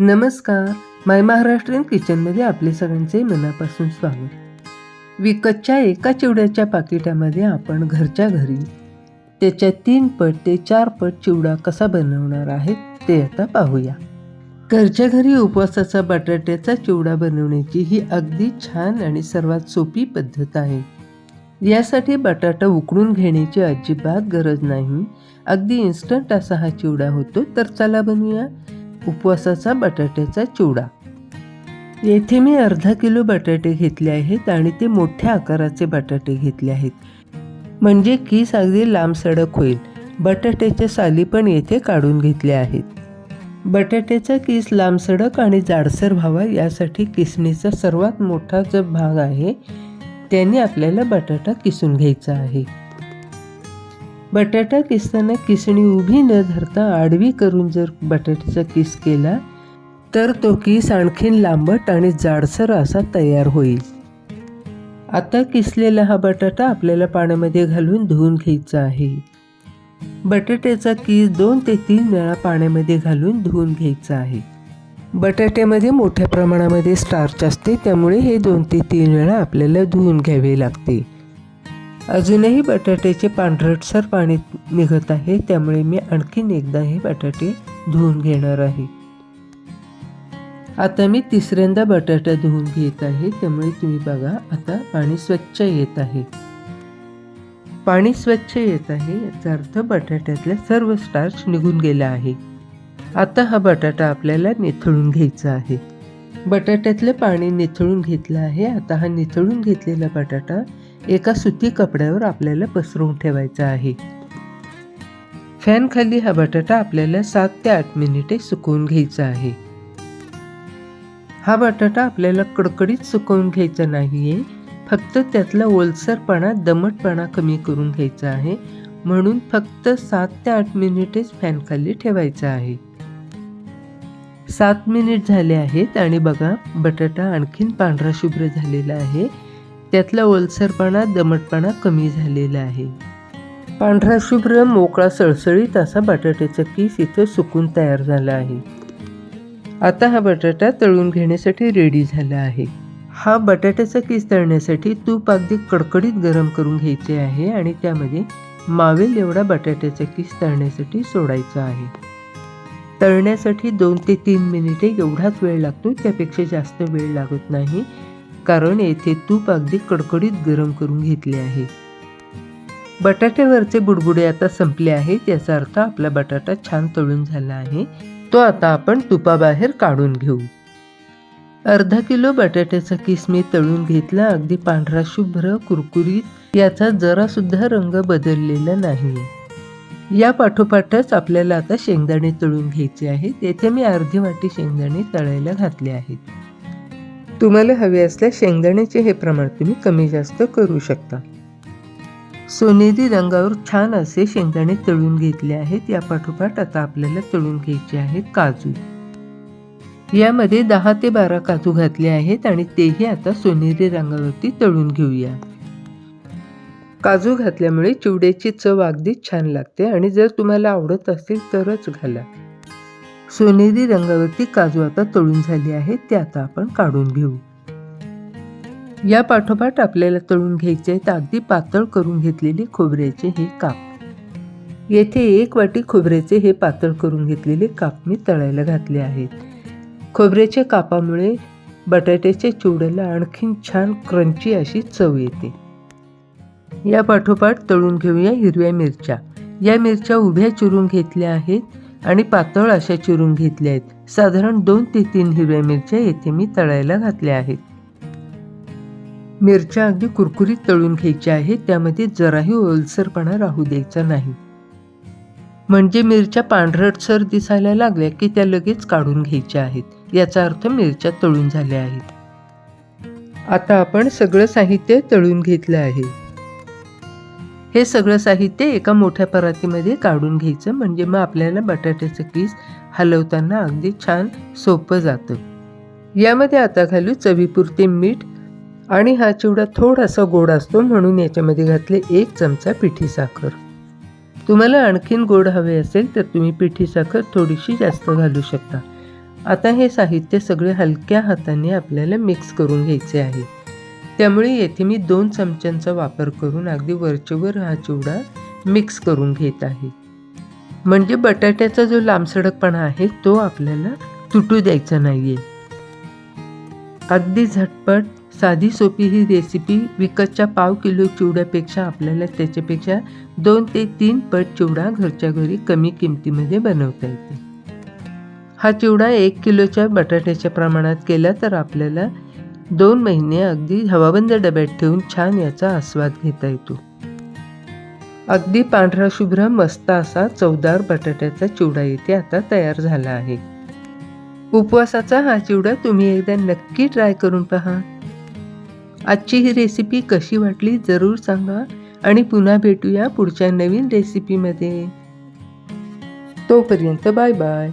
नमस्कार. माय महाराष्ट्रीयन किचनमध्ये आपले सगळ्यांचे मनापासून स्वागत. विकतच्या एका चिवड्याच्या पाकिटामध्ये आपण घरच्या घरी त्याच्या तीन पट ते चार पट चिवडा कसा बनवणार आहे ते आता पाहूया. घरच्या घरी उपवासाचा बटाट्याचा चिवडा बनवण्याची ही अगदी छान आणि सर्वात सोपी पद्धत आहे. यासाठी बटाटा उकडून घेण्याची अजिबात गरज नाही. अगदी इन्स्टंट असा हा चिवडा होतो तर चला बनवूया. उपवासाचा बटाट्याचा चिवडा. येथे मी अर्धा किलो बटाटे घेतले आहेत आणि ते मोठ्या आकाराचे बटाटे घेतले आहेत. म्हणजे कीस अगदी लांब सडक होईल. बटाट्याच्या साली पण येथे काढून घेतल्या आहेत. बटाट्याचा किस लांब सडक आणि जाडसर व्हावा यासाठी किसणीचा सर्वात मोठा जो भाग आहे त्याने आपल्याला बटाटा किसून घ्यायचा आहे. बटाटा किसताना किसणी उभी न धरता आडवी करून जर बटाट्याचा किस केला तर तो किस आणखीन लांबट आणि जाडसर असा तयार होईल. आता किसलेला हा बटाटा आपल्याला पाण्यामध्ये घालून धुवून घ्यायचा आहे. बटाट्याचा किस दोन ते तीन वेळा पाण्यामध्ये घालून धुवून घ्यायचा आहे. बटाट्यामध्ये मोठ्या प्रमाणामध्ये स्टार्च असते त्यामुळे हे दोन ते तीन वेळा आपल्याला धुवून घ्यावे लागते. अजूनही बटाट्याचे पांढरटसर पाणी निघत आहे त्यामुळे मी आणखीन एकदा हे बटाटे धुवून घेणार आहे. आता मी तिसऱ्यांदा बटाटा धुवून घेत आहे त्यामुळे तुम्ही बघा आता पाणी स्वच्छ येत आहे. पाणी स्वच्छ येत आहे याचा अर्थ बटाट्यातला सर्व स्टार्च निघून गेला आहे. आता हा बटाटा आपल्याला निथळून घ्यायचा आहे. बटाट्यातलं पाणी निथळून घेतलं आहे आता हा निथळून घेतलेला बटाटा एका सुती कपड्यावर आपल्याला पसरून ठेवायचा आहे. फॅनखाली हा बटाटा आपल्याला सात ते आठ मिनिटे सुकवून घ्यायचा आहे. हा बटाटा आपल्याला कडकडीत सुकवून घ्यायचा नाही आहे फक्त त्यातला ओलसरपणा दमटपणा कमी करून घ्यायचा आहे. म्हणून फक्त सात ते आठ मिनिटेच फॅनखाली ठेवायचा आहे. सात मिनिट झाले आहेत आणि बघा बटाटा आणखीन पांढरा शुभ्र झालेला आहे. त्यातला ओलसरपणा दमटपणा कमी झालेला आहे. पांढरा शुभ्र मोकळा सळसळीत असा बटाट्याचा पीस इथं सुकून तयार झाला आहे. आता हा बटाटा तळून घेण्यासाठी रेडी झाला आहे. हा बटाट्याचा किस तळण्यासाठी तूप अगदी कडकडीत गरम करून घ्यायचे आहे आणि त्यामध्ये मावेल एवढा बटाट्याचा किस तळण्यासाठी सोडायचा आहे. तळण्यासाठी दोन ते तीन मिनिटे एवढाच वेळ लागतो त्यापेक्षा जास्त वेळ लागत नाही. कारण येथे तूप अगदी कडकडीत गरम करून घेतले आहे. बटाट्यावरचे बुडबुडे आता संपले आहेत याचा अर्थ आपला बटाटा छान तळून झाला आहे. तो आता आपण तुपाबाहेर काढून घेऊ. अर्धा किलो बटाट्याचा किस मी तळून घेतला अगदी पांढरा शुभ्र कुरकुरीत याचा जरा सुद्धा रंग बदललेला नाही. या पाठोपाठच आपल्याला आता शेंगदाणे तळून घ्यायचे आहेत येथे मी अर्धी वाटी शेंगदाणे तळायला घातले आहेत. तुम्हाला हवे असल्यास शेंगदाण्याचे हे प्रमाण तुम्ही कमी जास्त करू शकता. सोनेरी रंगावर छान असे शेंगदाणे तळून घेतले आहेत. या पाठोपाठ आता आपल्याला तळून घ्यायचे आहेत काजू. यामध्ये दहा ते बारा काजू घातले आहेत आणि तेही आता सोनेरी रंगावरती तळून घेऊया. काजू घातल्यामुळे चिवड्याची चव अगदी छान लागते आणि जर तुम्हाला आवडत असेल तरच घाला. सोनेरी रंगावरती काजू आता तळून झाले आहेत ते आता आपण काढून घेऊ. या पाठोपाठ आपल्याला तळून घ्यायचे आहेत अगदी पातळ करून घेतलेले खोबऱ्याचे हे काप. येथे एक वाटी खोबऱ्याचे हे पातळ करून घेतलेले काप मी तळायला घातले आहेत. खोबऱ्याच्या कापामुळे बटाट्याच्या चिवड्याला आणखीन छान क्रंची अशी चव येते. या पाठोपाठ तळून घेऊया हिरव्या मिरच्या. या मिरच्या उभ्या चिरून घेतल्या आहेत. आणि पातळ अशा चिरून घेतल्या आहेत. साधारण दोन ते तीन हिरव्या मिरच्या येथे मी तळायला घातल्या आहेत. मिरच्या अगदी कुरकुरीत तळून घ्यायच्या आहेत त्यामध्ये जराही ओलसरपणा राहू द्यायचा नाही. म्हणजे मिरच्या पांढरटसर दिसायला लागल्या की त्या लगेच काढून घ्यायच्या आहेत. याचा अर्थ मिरच्या तळून झाल्या आहेत. आता आपण सगळं साहित्य तळून घेतलं आहे. हे सगळं साहित्य एका मोठ्या परातीमध्ये काढून घ्यायचं. म्हणजे मग आपल्याला बटाट्याचं पीस हलवताना अगदी छान सोपं जातं. यामध्ये आता घालू चवीपुरते मीठ आणि हा चिवडा थोडासा गोड असतो म्हणून याच्यामध्ये घातले एक चमचा पिठी साखर. तुम्हाला आणखीन गोड हवे असेल तर तुम्ही पिठी साखर थोडीशी जास्त घालू शकता. आता हे साहित्य सगळे हलक्या हाताने आपल्याला मिक्स करून घ्यायचे आहे. त्यामुळे येथे मी दोन चमच्यांचा वापर करून अगदी वरचेवर हा चिवडा मिक्स करून घेत आहे. म्हणजे बटाट्याचा जो लांबसडकपणा आहे तो आपल्याला तुटू द्यायचा नाही आहे अगदी झटपट साधी सोपी ही रेसिपी विकतच्या पाव किलो चिवड्यापेक्षा आपल्याला त्याच्यापेक्षा दोन ते तीन पट चिवडा घरच्या घरी कमी किमतीमध्ये बनवता येते. हा चिवडा एक किलोच्या बटाट्याच्या प्रमाणात केला तर आपल्याला दोन महिने अगदी हवाबंद डब्यात ठेवून छान याचा आस्वाद घेता येतो. अगदी पांढरा शुभ्र मस्त असा चवदार बटाट्याचा चिवडा येथे आता तयार झाला आहे. उपवासाचा हा चिवडा तुम्ही एकदा नक्की ट्राय करून पहा. आजची ही रेसिपी कशी वाटली जरूर सांगा आणि पुन्हा भेटूया पुढच्या नवीन रेसिपीमध्ये तोपर्यंत बाय बाय.